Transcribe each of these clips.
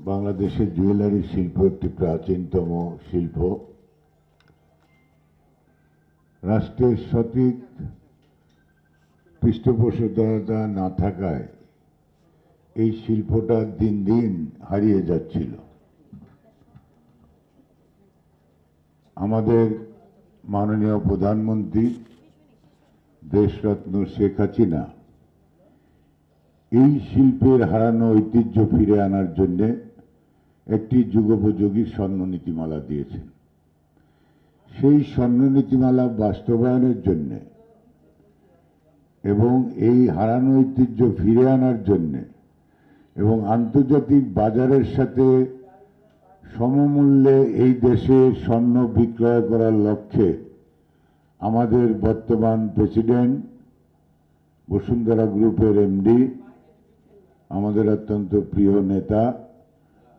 বাংলাদেশের জুয়েলারি শিল্প একটি প্রাচীনতম শিল্প। রাষ্ট্রের সঠিক পৃষ্ঠপোষকতা না থাকায় এই শিল্পটা দিন দিন হারিয়ে যাচ্ছিল। আমাদের মাননীয় প্রধানমন্ত্রী দেশরত্ন শেখ হাসিনা এই শিল্পের হারানো ঐতিহ্য ফিরে আনার জন্য একটি যুগোপযোগী স্বর্ণ নীতিমালা দিয়েছেন সেই স্বর্ণ নীতিমালা বাস্তবায়নের জন্য এবং এই হারানো ঐতিহ্য ফিরে আনার জন্য এবং আন্তর্জাতিক বাজারের সাথে সমমূল্যে এই দেশে স্বর্ণ বিক্রয় করার লক্ষ্যে আমাদের বর্তমান প্রেসিডেন্ট বসুন্ধরা গ্রুপের এমডি, আমাদের অত্যন্ত প্রিয় নেতা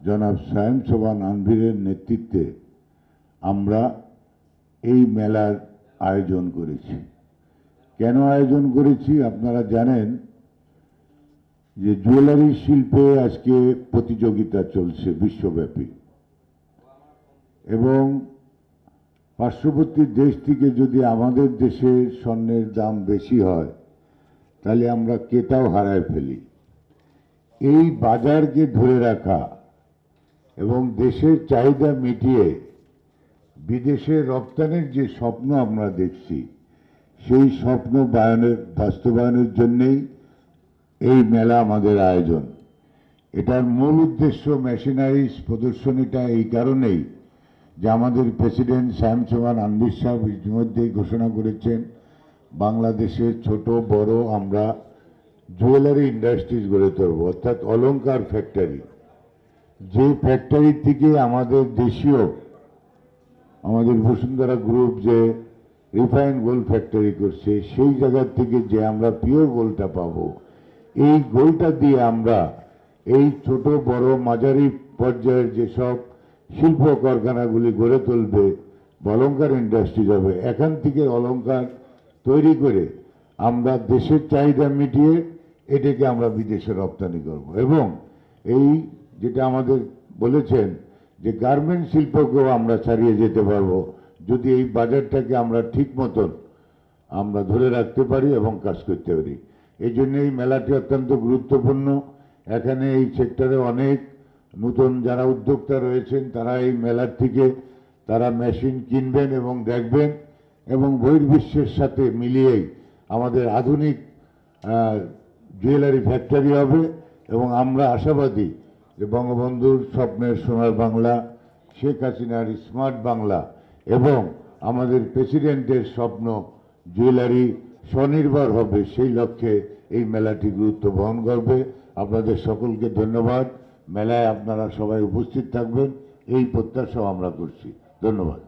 জনাব সায়েম সোবান আনভিরের নেতৃত্বে আমরা এই মেলার আয়োজন করেছি। কেন আয়োজন করেছি? আপনারা জানেন যে জুয়েলারি শিল্পে আজকে প্রতিযোগিতা চলছে বিশ্বব্যাপী। এবং পার্শ্ববর্তী দেশ থেকে যদি আমাদের দেশে স্বর্ণের দাম বেশি হয়, তাহলে আমরা কেটাও হারায় ফেলি। এই বাজারকে ধরে রাখা এবং দেশের চাহিদা মিটিয়ে বিদেশে রপ্তানির যে স্বপ্ন আমরা দেখছি, সেই স্বপ্ন বায়নের, বাস্তবায়নের জন্যেই এই মেলা আমাদের আয়োজন। এটার মূল উদ্দেশ্য মেশিনারিজ প্রদর্শনীটা এই কারণেই যে আমাদের প্রেসিডেন্ট শ্যাম চৌহান আনবির সাহেব ইতিমধ্যেই ঘোষণা করেছেন, বাংলাদেশের ছোট, বড়, আমরা জুয়েলারি ইন্ডাস্ট্রিজ গড়ে তুলব, অর্থাৎ অলংকার ফ্যাক্টরি। যে ফ্যাক্টরি থেকে আমাদের দেশীয়, আমাদের বসুন্ধরা গ্রুপ যে রিফাইন গোল্ড ফ্যাক্টরি করছে, সেই জায়গার থেকে যে আমরা পিওর গোল্ডটা পাবো, এই গোল্ডটা দিয়ে আমরা এই ছোট, বড় মাঝারি পর্যায়ের যেসব শিল্প কারখানাগুলি গড়ে তুলবে অলঙ্কার ইন্ডাস্ট্রি যাবে, এখান থেকে অলংকার তৈরি করে আমরা দেশের চাহিদা মিটিয়ে এটাকে আমরা বিদেশে রপ্তানি করব। এবং এই যেটা আমাদের বলেছেন যে গার্মেন্ট শিল্পকেও আমরা ছাড়িয়ে যেতে পারব, যদি এই বাজারটাকে আমরা ঠিক মতন আমরা ধরে রাখতে পারি এবং কাজ করতে পারি। এই জন্য এই মেলাটি অত্যন্ত গুরুত্বপূর্ণ। এখানে এই সেক্টরে অনেক নতুন যারা উদ্যোক্তা রয়েছেন, তারা এই মেলার থেকে তারা মেশিন কিনবেন এবং দেখবেন এবং বহির্বিশ্বের সাথে মিলিয়েই আমাদের আধুনিক জুয়েলারি ফ্যাক্টরি হবে এবং আমরা আশাবাদী যে বঙ্গবন্ধুর স্বপ্নের সোনার বাংলা, শেখ হাসিনার স্মার্ট বাংলা এবং আমাদের প্রেসিডেন্টের স্বপ্ন জুয়েলারি স্বনির্ভর হবে সেই লক্ষ্যে এই মেলাটি গুরুত্ব বহন করবে। আপনাদের সকলকে ধন্যবাদ। মেলায় আপনারা সবাই উপস্থিত থাকবেন। এই প্রত্যাশাও আমরা করছি। ধন্যবাদ।